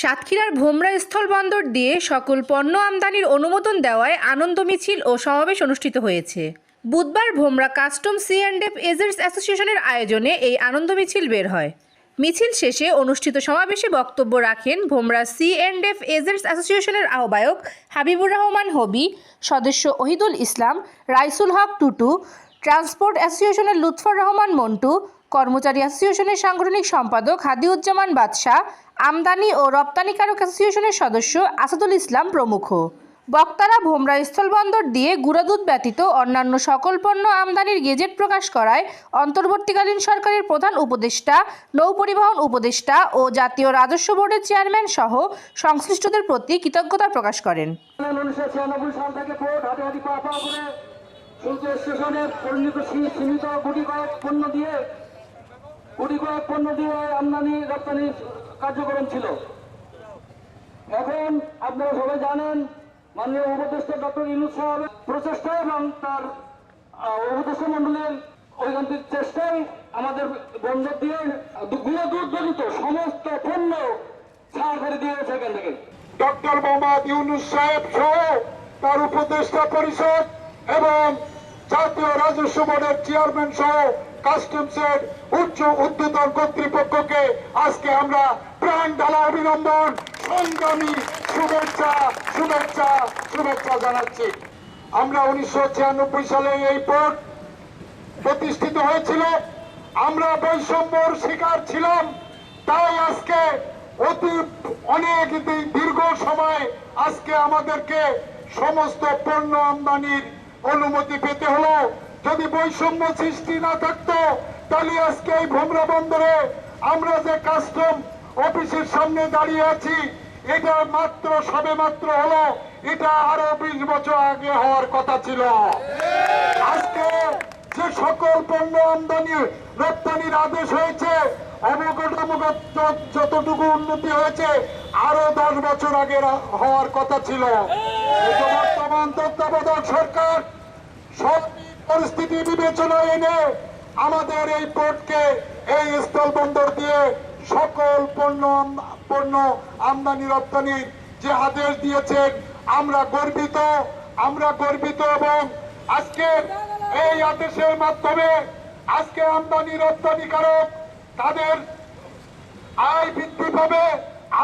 সাতক্ষীরার ভোমরা স্থলবন্দর দিয়ে সকল পণ্য আমদানির অনুমোদন দেওয়ায় আনন্দ মিছিল ও সমাবেশ অনুষ্ঠিত হয়েছে। বুধবার Bhomra custom C and F agents অ্যাসোসিয়েশনের আয়োজনে এই আনন্দ মিছিল বের হয়। মিছিল শেষে অনুষ্ঠিত সমাবেশে বক্তব্য রাখেন Bhomra C and F agents অ্যাসোসিয়েশনের আহ্বায়ক হাবিবুর রহমান হবি, সদস্য ওহিদুল ইসলাম, রাইসুল হক টুটু, ট্রান্সপোর্ট অ্যাসোসিয়েশনের লুৎফর রহমান মন্টু কর্মচারী অ্যাসোসিয়েশনের সাংগঠনিক সম্পাদক হাদিউজ্জামান বাদশাহ, আমদানি ও রপ্তানিকারক অ্যাসোসিয়েশনের সদস্য আসাদুল ইসলাম প্রমুখ। বক্তারা ভোমরা স্থলবন্দর দিয়ে গুঁড়াদুধ ব্যতীত অন্যান্য সকল পণ্য আমদানির গেজেট প্রকাশ করায় অন্তর্বর্তীকালীন সরকারের প্রধান উপদেষ্টা, নৌ পরিবহন উপদেষ্টা ও জাতীয় রাজস্ব বোর্ডের চেয়ারম্যান সহ সংশ্লিষ্টদের প্রতি কৃতজ্ঞতা প্রকাশ করেন। পণ্য দিয়ে গুটি কয়েক পণ্য দিয়ে আমদানি, রপ্তানি কার্যক্রম ছিল। এখন আপনারা সবাই জানেন, মাননীয় উপদেষ্টা ডক্টর ইনুস সাহেবের প্রচেষ্টা এবং তার উপদেষ্টা মন্ডলের ঐকান্তিক চেষ্টায় আমাদের বন্দর দিয়ে দুধ জনিত সমস্ত পণ্য ছাড় করে দিয়েছে এখান থেকে। ডক্টর মোহাম্মদ ইউনুস সাহেব সহ তার উপদেষ্টা পরিষদ এবং জাতীয় রাজস্ব বোর্ডের চেয়ারম্যান সহ কাস্টমসের উচ্চ উদ্বোধন কর্তৃপক্ষকে আজকে আমরা প্রাণ ঢালা অভিনন্দন, সংগ্রামী শুভেচ্ছা শুভেচ্ছা শুভেচ্ছা জানাচ্ছি। আমরা উনিশশো ছিয়ানব্বই সালে এই পোর্ট প্রতিষ্ঠিত হয়েছিল। আমরা বৈষম্যর শিকার ছিলাম। তাই আজকে অতি অনেক দীর্ঘ সময় আজকে আমাদেরকে সমস্ত পণ্য আমদানির অনুমতি পেতে হলো। যদি বৈষম্য সৃষ্টি না থাকতো, তাহলে আজকে এই ভোমরা বন্দরে আমরা যে কাস্টম অফিসের সামনে দাঁড়িয়ে আছি, এটা মাত্র সবে মাত্র হলো, এটা আরও বিশ বছর আগে হওয়ার কথা ছিল। আজকে যে সকল পণ্য আমদানি, রপ্তানির আদেশ হয়েছে যতটুকু উন্নতি হয়েছে, আরও দশ বছর আগে হওয়ার কথা ছিল। বর্তমান তত্ত্বাবধায়ক সরকার, সব পরিস্থিতি বিবেচনায় এনে আমাদের এই পোর্টকে এই স্থল বন্দর দিয়ে সকল পণ্য পণ্য আমদানি রপ্তানির যে আদেশ দিয়েছেন, আমরা গর্বিত আমরা গর্বিত এবং আজকে এই আদেশের মাধ্যমে আজকে আমদানি রপ্তানিকারক তাদের আয় বৃদ্ধি পাবে,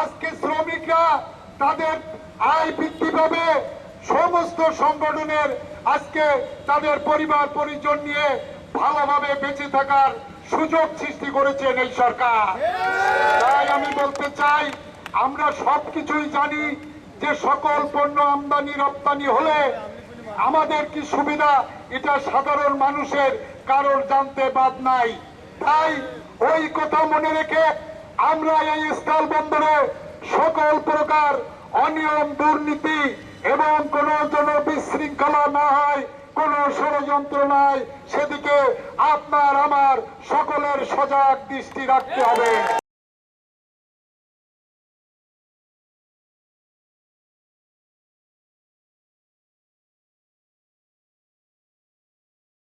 আজকে শ্রমিকরা তাদের আয় বৃদ্ধি পাবে। সমস্ত সংগঠনের আজকে তাদের পরিবার পরিজন নিয়ে ভালোভাবে বেঁচে থাকার সুযোগ সৃষ্টি করেছেন এই সরকার। তাই আমি বলতে চাই, আমরা সবকিছুই জানি যে সকল পণ্য আমদানি, রপ্তানি হলে আমাদের কি সুবিধা, এটা সাধারণ মানুষের কারোর জানতে বাদ নাই। তাই ওই কথা মনে রেখে আমরা এই স্থল বন্দরে সকল প্রকার অনিয়ম, দুর্নীতি এবং কোন যেন বিশৃঙ্খলা না হয় কোন ষড়যন্ত্র নাই। সেদিকে আপনার, আমার সকলের সজাগ দৃষ্টি রাখতে হবে।